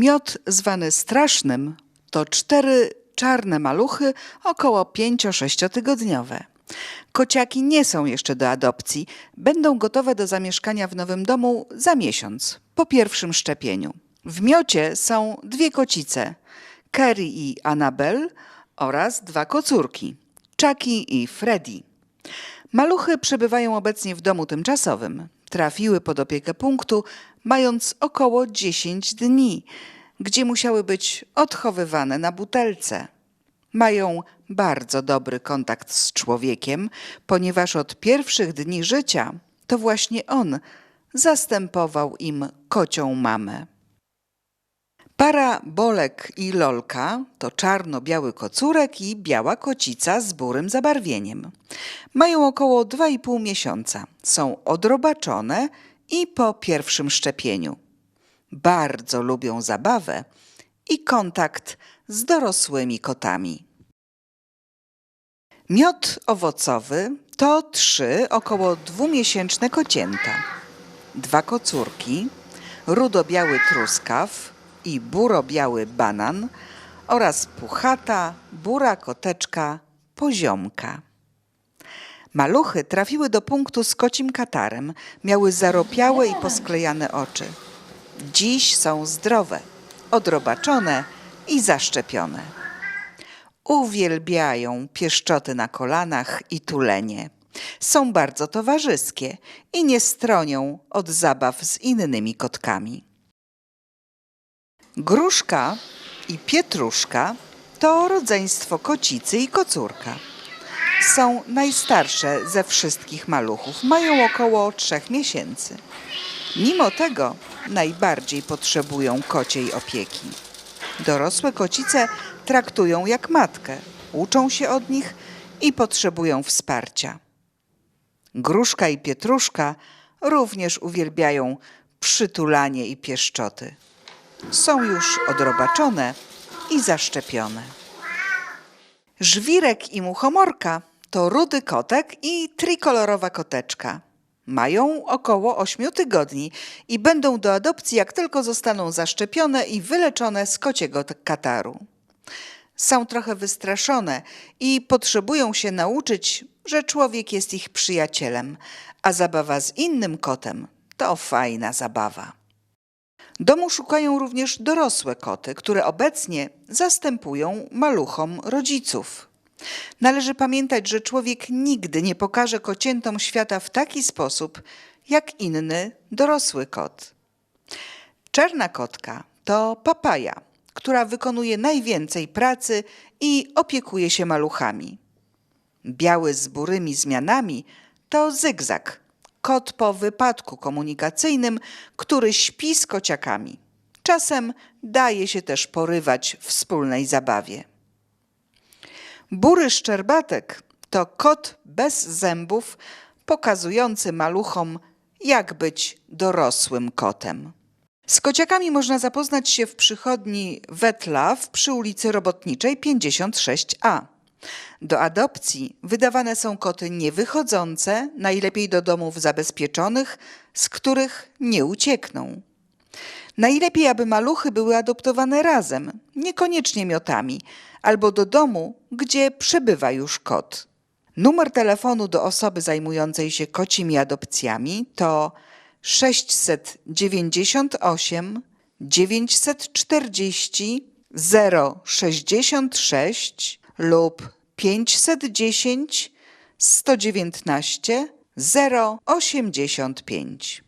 Miod zwany strasznym to cztery czarne maluchy około 5-6 tygodniowe. Kociaki nie są jeszcze do adopcji, będą gotowe do zamieszkania w nowym domu za miesiąc, po pierwszym szczepieniu. W miocie są dwie kocice, Kerry i Annabel oraz dwa kocurki, Chucky i Freddy. Maluchy przebywają obecnie w domu tymczasowym. Trafiły pod opiekę punktu, mając około 10 dni, gdzie musiały być odchowywane na butelce. Mają bardzo dobry kontakt z człowiekiem, ponieważ od pierwszych dni życia to właśnie on zastępował im kocią mamę. Para Bolek i Lolka to czarno-biały kocurek i biała kocica z burym zabarwieniem. Mają około 2,5 miesiąca. Są odrobaczone i po pierwszym szczepieniu. Bardzo lubią zabawę i kontakt z dorosłymi kotami. Miod owocowy to trzy około dwumiesięczne kocięta, dwa kocurki, rudo-biały truskaw i buro-biały banan oraz puchata, bura koteczka, poziomka. Maluchy trafiły do punktu z kocim katarem, miały zaropiałe i posklejane oczy. Dziś są zdrowe, odrobaczone i zaszczepione. Uwielbiają pieszczoty na kolanach i tulenie. Są bardzo towarzyskie i nie stronią od zabaw z innymi kotkami. Gruszka i pietruszka to rodzeństwo kocicy i kocurka. Są najstarsze ze wszystkich maluchów, mają około trzech miesięcy. Mimo tego najbardziej potrzebują kociej opieki. Dorosłe kocice traktują jak matkę, uczą się od nich i potrzebują wsparcia. Gruszka i pietruszka również uwielbiają przytulanie i pieszczoty. Są już odrobaczone i zaszczepione. Żwirek i muchomorka to rudy kotek i trikolorowa koteczka. Mają około 8 tygodni i będą do adopcji, jak tylko zostaną zaszczepione i wyleczone z kociego kataru. Są trochę wystraszone i potrzebują się nauczyć, że człowiek jest ich przyjacielem, a zabawa z innym kotem to fajna zabawa. Domu szukają również dorosłe koty, które obecnie zastępują maluchom rodziców. Należy pamiętać, że człowiek nigdy nie pokaże kociętom świata w taki sposób, jak inny dorosły kot. Czarna kotka to papaja, która wykonuje najwięcej pracy i opiekuje się maluchami. Biały z burymi zmianami to zygzak, kot po wypadku komunikacyjnym, który śpi z kociakami. Czasem daje się też porywać wspólnej zabawie. Bury szczerbatek to kot bez zębów, pokazujący maluchom, jak być dorosłym kotem. Z kociakami można zapoznać się w przychodni Wetlaw przy ulicy Robotniczej 56A. Do adopcji wydawane są koty niewychodzące, najlepiej do domów zabezpieczonych, z których nie uciekną. Najlepiej, aby maluchy były adoptowane razem, niekoniecznie miotami, albo do domu, gdzie przebywa już kot. Numer telefonu do osoby zajmującej się kocimi adopcjami to 698 940 066 lub 510 119 085.